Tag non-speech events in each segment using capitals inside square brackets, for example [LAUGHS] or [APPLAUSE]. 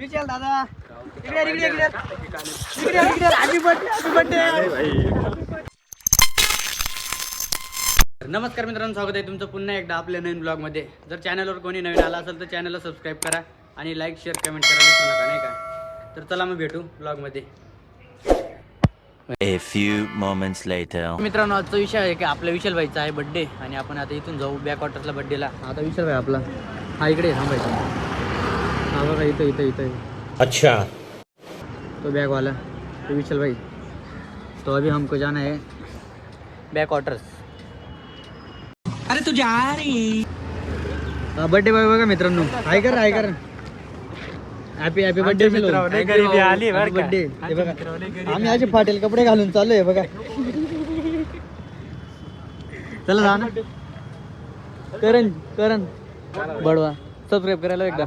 विशाल दादा. इकडे इकडे इकडे इकडे इकडे हॅपी बर्थडे हॅपी बर्थडे नमस्कार मित्रांनो स्वागत आहे तुमचं पुन्हा एकदा आपल्या नवीन ब्लॉगमध्ये जर चॅनलवर कोणी नवीन आला असेल तर चॅनलला सबस्क्राईब करा आणि लाईक शेअर कमेंट करा विसरू नका नाही का? तर चला मग भेटू ब्लॉगमध्ये A few moments later. मित्रांनो आजचा विषय आहे की आपल्या विशाल भाईचा आहे बड्डे आणि आपण आता इथून जाऊ बॅक वॉटरला बड्डेला आता विशाल भाई आपला. हा इकडे थांबायचा. बघा इथं इथं इथं. अच्छा. तो बैग वाला. तो विशल भाई. तो अभी हमको जाना है बैक वाटर्स अरे तू जा रही बर्थडे बॉय बघा मित्रांनो. हाय कर हाय कर. Happy happy birthday. बर्थडे हे बघा. आम्ही असे फाटेल कपडे घालून चालू आहे बघा. चला जा ना. करण करण. बडवा. सबस्क्राईब करायला एकदा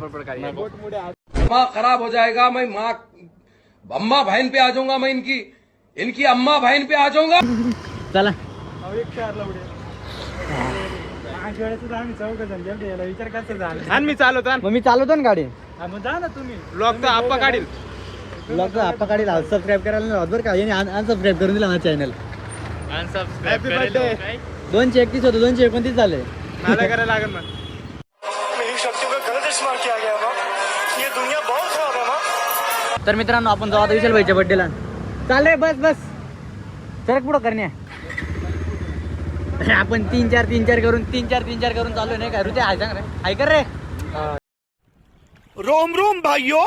खराब हो जाएगा मैं माँ अम्मा बहन पे आ जाऊंगा मैं इनकी इनकी अम्मा बहन पे आ जाऊंगा। चला। मी चालवतो मग मी चालवतो ना गाडी? जा ना तुम्ही. ब्लॉग तर आप्पा काढील. ब्लॉग आप्पा काढील सबस्क्राईब करायला नाही होत बरं का? याने अनसबस्क्राईब करून दिला माझा चॅनल बर्थडे दोनशे एकतीस होतं दोनशे एकोणतीस झाले. मला करायला लागेल मग. तर मित्रांनो आपण जाऊ आता विशाल भाईच्या बड्डेला चालय बस बस. सरक पुढं करण्या [LAUGHS] आपण तीन चार तीन चार करून तीन चार तीन चार करून चालू नाही का? रुचे हाय सांग रे. हाय कर रे. रोम रोम भाइयों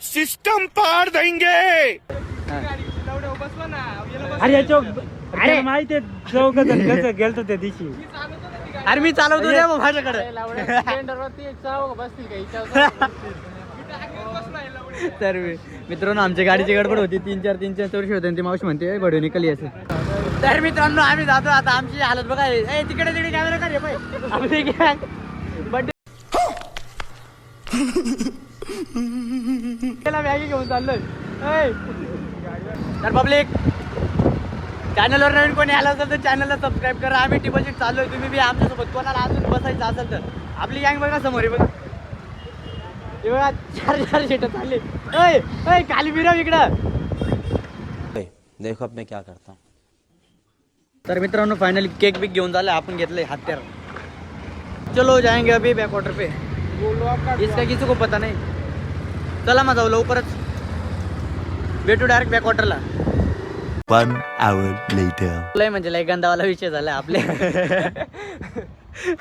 सिस्टम पार देंगे. अरे याच्या अरे. माहिती आहे कसं [LAUGHS] गेलतो त्या दिवशी. अरे मी चालवतो रे माझ्याकडे. [LAUGHS] [LAUGHS] तर मित्रांनो आमच्या गाडीची गडबड होती. तीन चार तीन चार वर्ष होते आणि ती मावशी म्हणते बडू निकली असं. तर मित्रांनो आम्ही जातो आता. आमची हालत बघा. ए तिकडे तिकडे कॅमेरा का रे बाई बड्डे [LAUGHS] त्याला मॅगी घेऊन चाललोय. तर पब्लिक चॅनलवर नवीन कोणी आलं असेल तर चॅनलला सबस्क्राईब करा. आम्ही डिपॉझिट चालू आहे तुम्ही बी आमच्यासोबत. कोणाला अजून बसायचं असेल तर. आपली गँग बघा समोर आहे बघा. हे बघा चार चार सीट चालली ऐ ऐ खाली फिरव इकडं. देखो अब मैं क्या करता हूँ. तर मित्रांनो फायनली केक बिक घेऊन झालं आपण घेतलंय हत्यार. चलो जाएंगे अभी बैक वाटर पे. इसका किसी को पता नहीं. चला मग जाऊ लवकरच. भेटू डायरेक्ट बॅक वॉटरला One hour later. लय म्हणजे लय गंधावाला विषय झाला आपल्या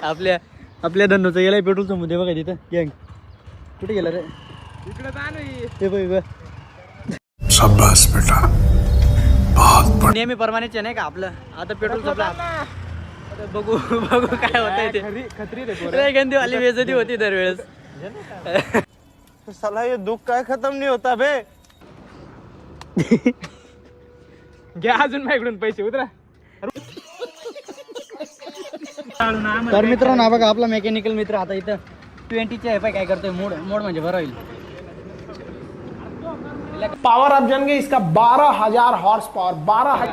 आपल्या आपल्या धंदोचं गेलाय पेट्रोलचं मध्ये बघा तिथं गँग कुठे गेला रे? इकडे ही. ते बघ बघ. शाबाश बेटा. नेहमी परमानेच आहे नाही का आपलं? आता पेट्रोल संपलं. आता बघू बघू काय होतंय ते. खरी खत्री रे लय गंदीवाली बेजती होती दरवेळेस. साला ये दुःख काय खतम नाही होता बे. घ्या अजून माझ्याकडून पैसे उतरा. तर मित्रांनो हा बघा आपला मेकॅनिकल मित्र आता इथं. ट्वेंटीचे आहे पाय काय करतोय? मोड मोड म्हणजे बरं होईल. पावर आप जान गए इसका बारह हजार हॉर्स पावर बारह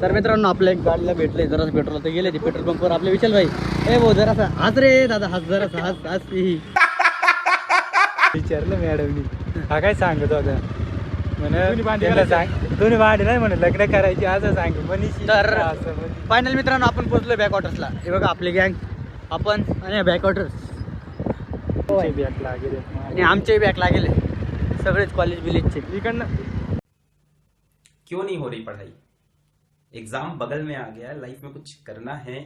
तर मित्रांनो आपल्या एक गाडीला भेटलंय जरासं पेट्रोल तर गेले ते पेट्रोल पंपवर आपले विशाल भाई ए भाऊ जरासा हाच रे दादा हाच जरासा हाच हाच विचारलं मॅडमनी. हा काय सांगत होता? सांग दोन्ही भांडे नाही म्हणे लग्न करायची असं सांग. मनीषी तर. फायनल मित्रांनो आपण बॅक वॉटर्सला हे बघा आपली गँग आपण आणि बॅक लागेल. आणि आमचे बॅक लागेल. सगळेच कॉलेज बिलेजचे इकडनं. क्यों नहीं हो रही पढ़ाई? एग्जाम बगल में आ गया है लाइफ में कुछ करना है।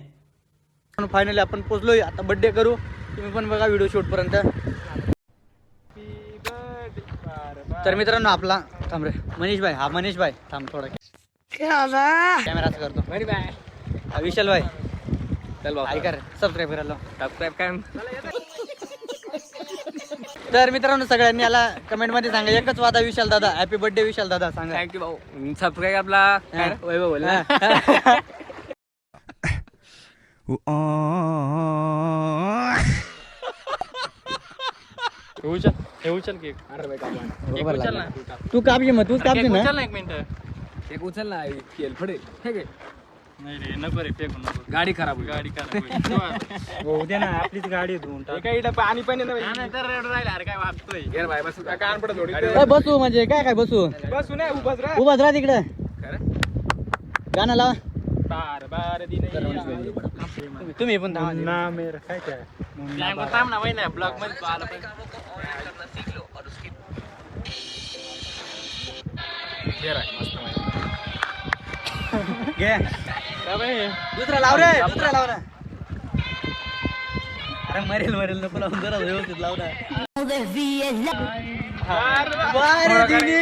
फायनली आपण पोहोचलोय. आता बर्थडे करू. तुम्ही पण बघा व्हिडिओ शूट पर्यंत. तर मित्रांनो आपला थांब रे. मनीष भाई हा मनीष भाई. थांब थोडा. कॅमेरा असं करतो. हा, विशाल भाई. चल ऐका रे सबस्क्राईब करायला सबस्क्राईब काय तर मित्रांनो सगळ्यांनी याला कमेंटमध्ये सांगा. एकच वादा विशाल दादा. हॅपी बर्थडे विशाल दादा सांगा. थँक्यू भाऊ. सबस्क्राईब आपला. वैभव बोल [LAUGHS] [LAUGHS] तू कापजे मग तूच कापजे ना. एक मिनिट. एक उचल ना फडे. नाही रे नको रे फेकू नको. गाडी खराब होईल. गाडी करा होऊ दे ना आपलीच गाडी आहे धुवून टाक काही पाणी पण नाही काय वागतोय. घे भाई बस. कान पडत थोडी. ए, बसू म्हणजे काय काय बसू? बस नाही उभाच राह. उभाच राहा तिकडं. गाणं लावा. बार बार दिन तुम्ही- पण. ना मेरा काय काय? ब्लॉकमध्ये आलं घे दुसरा लाव रे दुसरा लाव ना अरे मरेल मरेल नको लावून जरा व्यवस्थित लाव ना बारे दिनी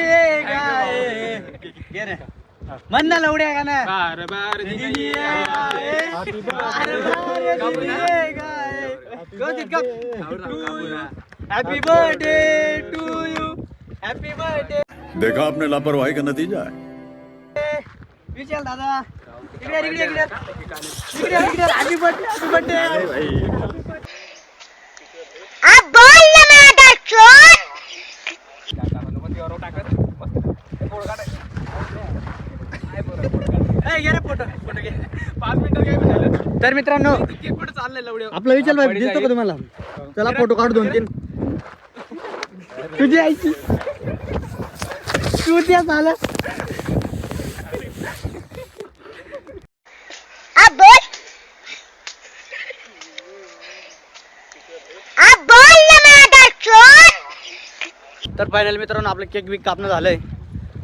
गाय. घे रे म्हण ना लवड्या का ना बार बार दिनी गाय. बारे बारे दिनी गाय. व्यवस्थित गप. Happy birthday to you happy birthday देखा आपने लापरवाही का नतीजा है। विचार दादा। इकडे इकडे इकडे। इकडे इकडे। हॅपी बर्थडे हॅपी बर्थडे घे रे फोटो फोटो घे पाच मिनिटं काय झालं तर मित्रांनो आपला विचार भाई दिसतो का तुम्हाला? चला फोटो काढू दोन तीन. तुझी आईची. तू त्या झालं. तर फायनल मित्रांनो आपलं केक बिक कापणं झालंय.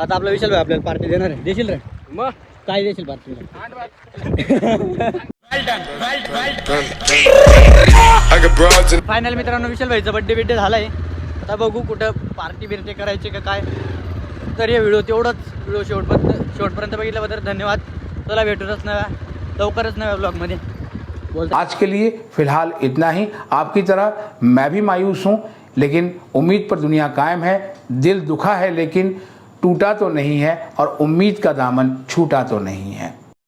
आता आपला विशाल भाई आपल्याला पार्टी देणार आहे. देशील रे? मग? काय देशील पार्टीला [LAUGHS] फायनल मित्रांनो विशाल भाईचा बड्डे बिड्डे झालाय. आता बघू कुठं पार्टी बिर्टी करायची का काय. तर हे व्हिडिओ तेवढंच व्हिडिओ शेवटपर्यंत शेवटपर्यंत बघितल्याबद्दल धन्यवाद. तुला भेटूनच नव्या लवकरच नव्या ब्लॉगमध्ये आज के लिए फिलहाल इतना ही। आपकी तरह मैं भी मायूस हूँ लेकिन उम्मीद पर दुनिया कायम है। दिल दुखा है लेकिन टूटा तो नहीं है और उम्मीद का दामन छूटा तो नहीं है।